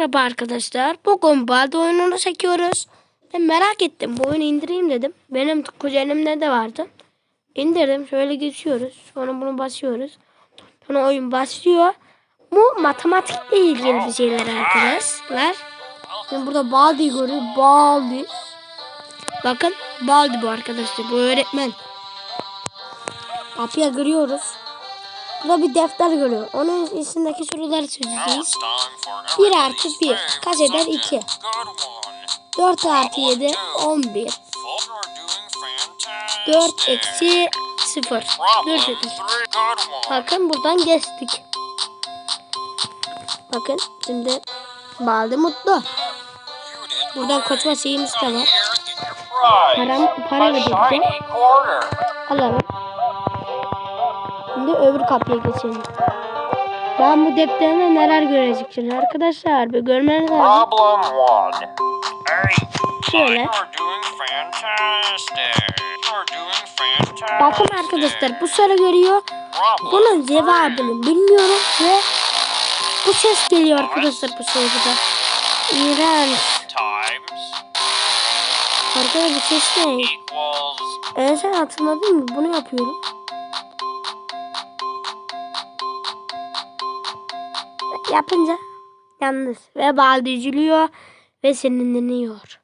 Merhaba arkadaşlar. Bugün Baldi oyununu çekiyoruz. Ben merak ettim. Bu oyunu indireyim dedim. Benim kuzenimde de vardı. İndirdim. Şöyle geçiyoruz. Sonra bunu basıyoruz. Sonra oyun başlıyor. Bu matematikle ilgili bir şeyler arkadaşlar. Şimdi burada Baldi görüyor. Baldi. Bakın Baldi bu arkadaşlar. Bu öğretmen. Kapıya giriyoruz. Burada bir defter görüyor. Onun içindeki soruları çözeceğiz. 1 artı 1 kaç eder 2. 4 artı 7 11. 4 eksi 0. 4 eder. Bakın buradan geçtik. Bakın şimdi Baldi mutlu. Buradan koçma şeyimiz de var. Param, para ödedim. Alalım. Şimdi öbür kapıya geçelim. Ben bu defterinde neler göreceksiniz arkadaşlar. Bir görmeniz lazım. Problem one. Hey, Şöyle. Bakın arkadaşlar bu soru görüyor. Bunun cevabını bilmiyorum ve bu ses geliyor arkadaşlar bu soruda. İğrenç. Arkadaşlar bu ses ne? En sen hatırladın mı? Bunu yapıyorum. Yapınca yalnız ve balde üzülüyor ve sinirleniyor.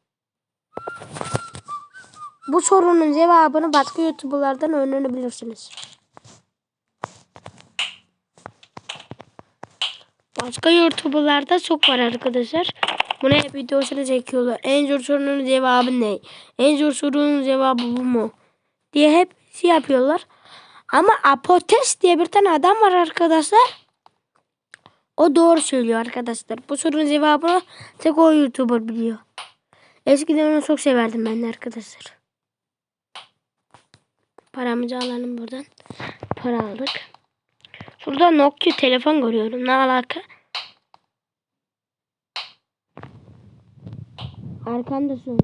Bu sorunun cevabını başka youtuberlardan öğrenebilirsiniz. Başka youtuberlarda çok var arkadaşlar. Bunu hep videosunu çekiyorlar. En zor sorunun cevabı ne? En zor sorunun cevabı bu mu? Diye hep şey yapıyorlar. Ama Apotes diye bir tane adam var arkadaşlar. O doğru söylüyor arkadaşlar. Bu sorunun cevabını tek o YouTuber biliyor. Eskiden onu çok severdim ben de arkadaşlar. Paramızı alalım buradan. Para aldık. Şurada Nokia telefon görüyorum. Ne alaka? Arkandasın.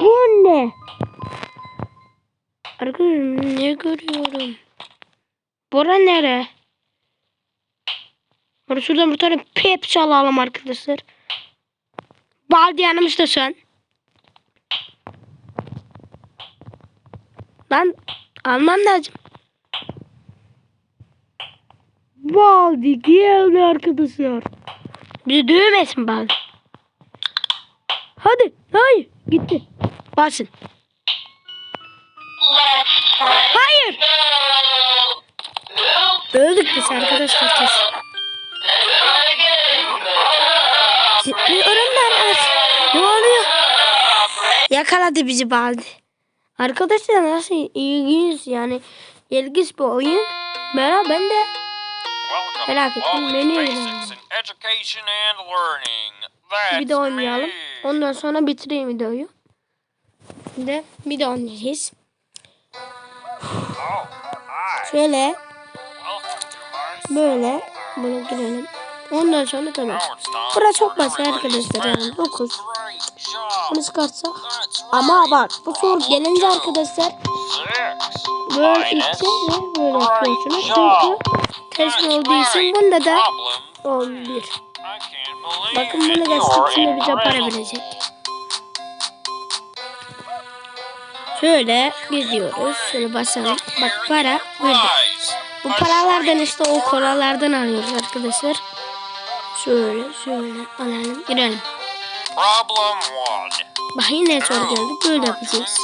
Bu ne? Arkadaşım ne görüyorum? Bora nere? Bora şuradan bir tane Pepsi alalım arkadaşlar. Baldi yanımızda sen. Ben almam lazım. Baldi geldi arkadaşlar. Bizi dövmesin Baldi. Hadi. Hayır. Gitti. Basın. Hayır. Öldük biz arkadaşlar kesin. Yakaladı bizi Baldi. Arkadaşlar nasıl ilginç yani ilginç bir oyun. Merhaba ben de Merak ettim, beni bir de oynayalım. Ondan sonra bitireyim videoyu. Bir de bir de oynayacağız. Oh. Şöyle böyle bunu girelim. Ondan sonra time Bura çok basit arkadaşlar yani favorite 9. great job. Bunu çıkartsak. Ama bak bu soru gelince arkadaşlar böyle iki ve böyle yapıyorsunuz. Çünkü That's olduğu için bunda da Problem 11. I can't believe Bakın bunu da şimdi bize para verecek. Şöyle gidiyoruz. Şöyle basalım. Bak para. Prize. Bu paralardan işte o kolalardan alıyoruz arkadaşlar. Şöyle şöyle alalım. Girelim. Problem one. Bak yine soru geldi. Böyle yapacağız.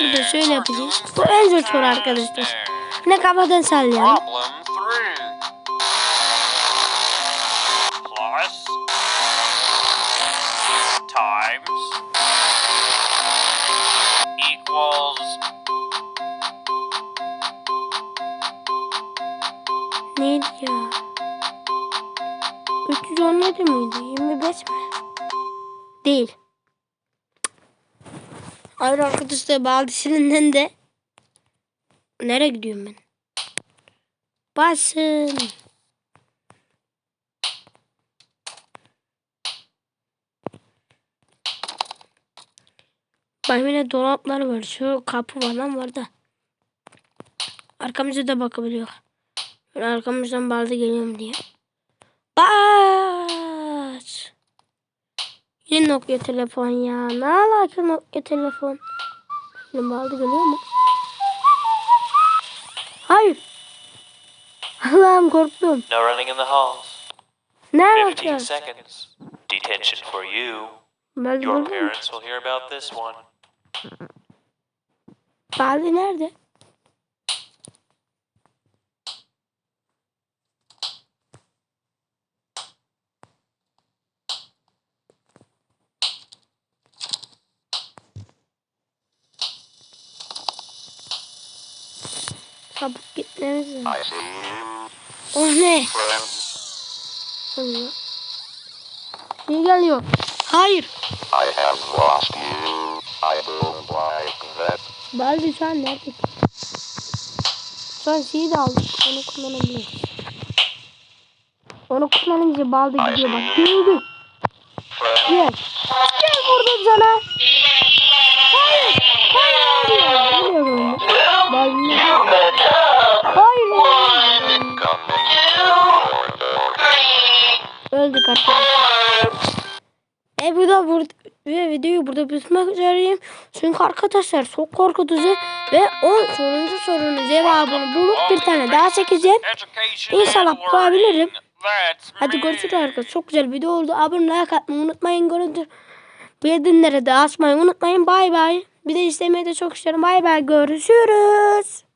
Burada şöyle yapacağız. Bu en zor soru arkadaşlar. Yine kafadan sallayalım. Problem three. Plus times equals 317 miydi? 25 mi? Değil. Hayır arkadaşlar Baldisi'nden de Nereye gidiyorum ben? Basın. Bak yine dolaplar var. Şu kapı falan var da. Arkamıza da bakabiliyor. Arkamızdan balda geliyorum diye. Bak. Nokia telefon ya. Ne alaka Nokia telefon? Benim baldı geliyor mu? Hayır. Allah'ım korktum. No running in the halls. Ne 15 alaka? seconds. Detention for you. Baldı Your parents will hear about this one. Baldı nerede? Çabuk gitmemiz lazım. O ne? Allah. İyi geliyor. Hayır. I have lost you. I don't like that. Baldi şu an nerede? Şu an şeyi de aldık. Onu kullanabiliriz. Onu kullanınca Baldi gidiyor bak. Gördü. Gel. Gel vurdum sana. Hayır. Hayır. Hayır. Biliyorum onu. Baldi. Öldük arkadaşlar. E bu da burada ve videoyu burada bitmek üzereyim. Çünkü arkadaşlar çok korkutucu ve o soruncu sorunun cevabını bulup bir tane daha çekeceğim. İnşallah bulabilirim. Hadi görüşürüz arkadaşlar. Çok güzel video oldu. Abone like atmayı unutmayın. Görüntü bildirimleri de açmayı unutmayın. Bay bay. Bir de izlemeyi de çok istiyorum. Bay bay. Görüşürüz.